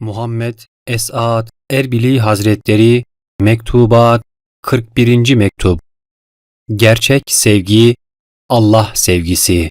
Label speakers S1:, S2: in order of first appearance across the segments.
S1: Muhammed Esat Erbili Hazretleri Mektubat 41. Mektup Gerçek sevgi Allah sevgisi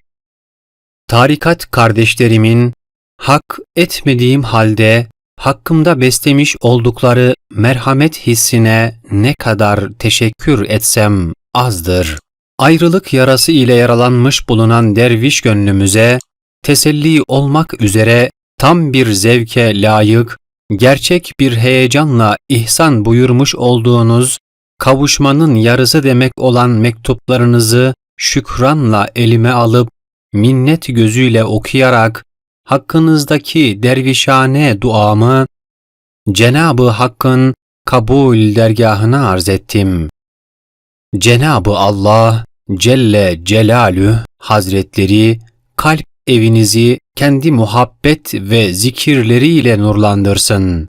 S1: Tarikat kardeşlerimin hak etmediğim halde hakkımda beslemiş oldukları merhamet hissine ne kadar teşekkür etsem azdır. Ayrılık yarası ile yaralanmış bulunan derviş gönlümüze teselli olmak üzere tam bir zevke layık, gerçek bir heyecanla ihsan buyurmuş olduğunuz, kavuşmanın yarısı demek olan mektuplarınızı şükranla elime alıp, minnet gözüyle okuyarak, hakkınızdaki dervişane duamı, Cenabı Hakk'ın kabul dergahına arz ettim. Cenabı Allah Celle Celalü Hazretleri evinizi kendi muhabbet ve zikirleriyle nurlandırsın.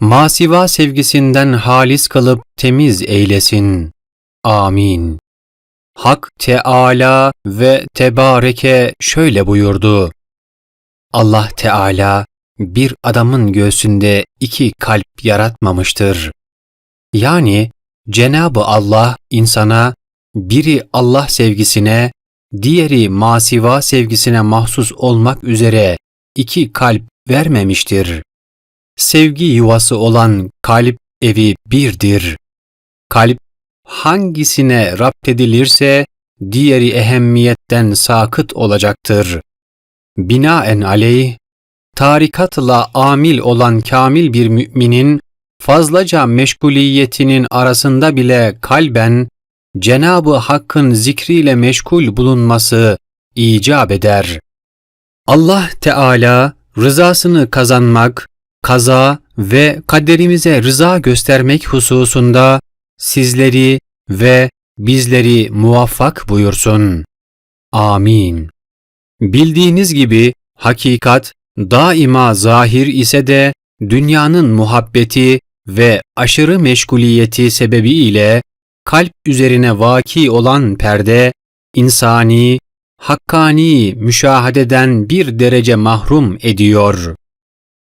S1: Masiva sevgisinden halis kalıp temiz eylesin. Amin. Hak Teala ve Tebareke şöyle buyurdu. Allah Teala bir adamın göğsünde iki kalp yaratmamıştır. Yani Cenabı Allah insana biri Allah sevgisine, diğeri masiva sevgisine mahsus olmak üzere iki kalp vermemiştir. Sevgi yuvası olan kalp evi birdir. Kalp hangisine rapt edilirse diğeri ehemmiyetten sakıt olacaktır. Binaen aleyh, tarikatla amil olan kamil bir müminin fazlaca meşguliyetinin arasında bile kalben Cenabı Hakk'ın zikriyle meşgul bulunması icap eder. Allah Teala rızasını kazanmak, kaza ve kaderimize rıza göstermek hususunda sizleri ve bizleri muvaffak buyursun. Amin. Bildiğiniz gibi hakikat daima zahir ise de dünyanın muhabbeti ve aşırı meşguliyeti sebebiyle kalp üzerine vaki olan perde, insani, hakkani müşahededen bir derece mahrum ediyor.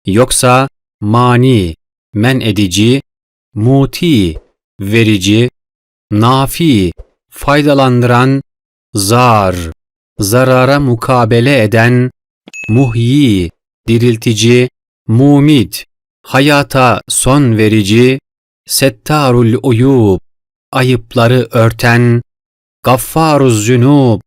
S1: Yoksa mani, men edici, muti, verici, nafi, faydalandıran, zar, zarara mukabele eden, muhyi, diriltici, mumit, hayata son verici, settarul uyub, ayıpları örten, gaffaruz zünub,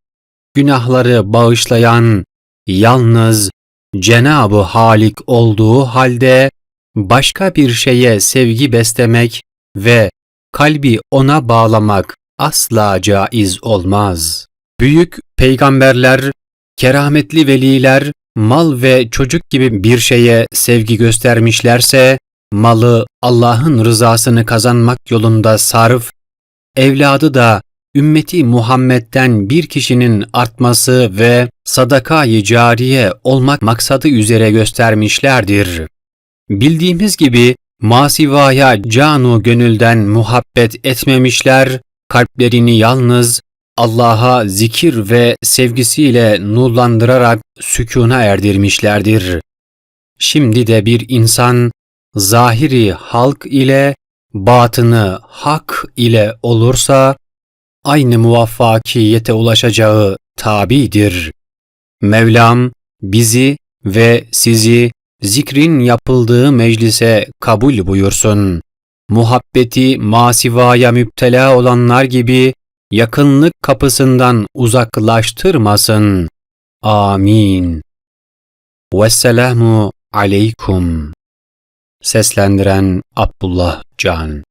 S1: günahları bağışlayan, yalnız Cenabı Halik olduğu halde başka bir şeye sevgi beslemek ve kalbi ona bağlamak asla caiz olmaz. Büyük peygamberler, kerametli veliler mal ve çocuk gibi bir şeye sevgi göstermişlerse, malı Allah'ın rızasını kazanmak yolunda sarf, evladı da ümmeti Muhammed'den bir kişinin artması ve sadaka-i cariye olmak maksadı üzere göstermişlerdir. Bildiğimiz gibi masivaya canu gönülden muhabbet etmemişler, kalplerini yalnız Allah'a zikir ve sevgisiyle nurlandırarak sükuna erdirmişlerdir. Şimdi de bir insan zahiri halk ile batını hak ile olursa aynı muvaffakiyete ulaşacağı tabidir. Mevlam bizi ve sizi zikrin yapıldığı meclise kabul buyursun. Muhabbeti masivaya müptela olanlar gibi yakınlık kapısından uzaklaştırmasın. Amin. Vesselamu aleykum. Seslendiren Abdullah Can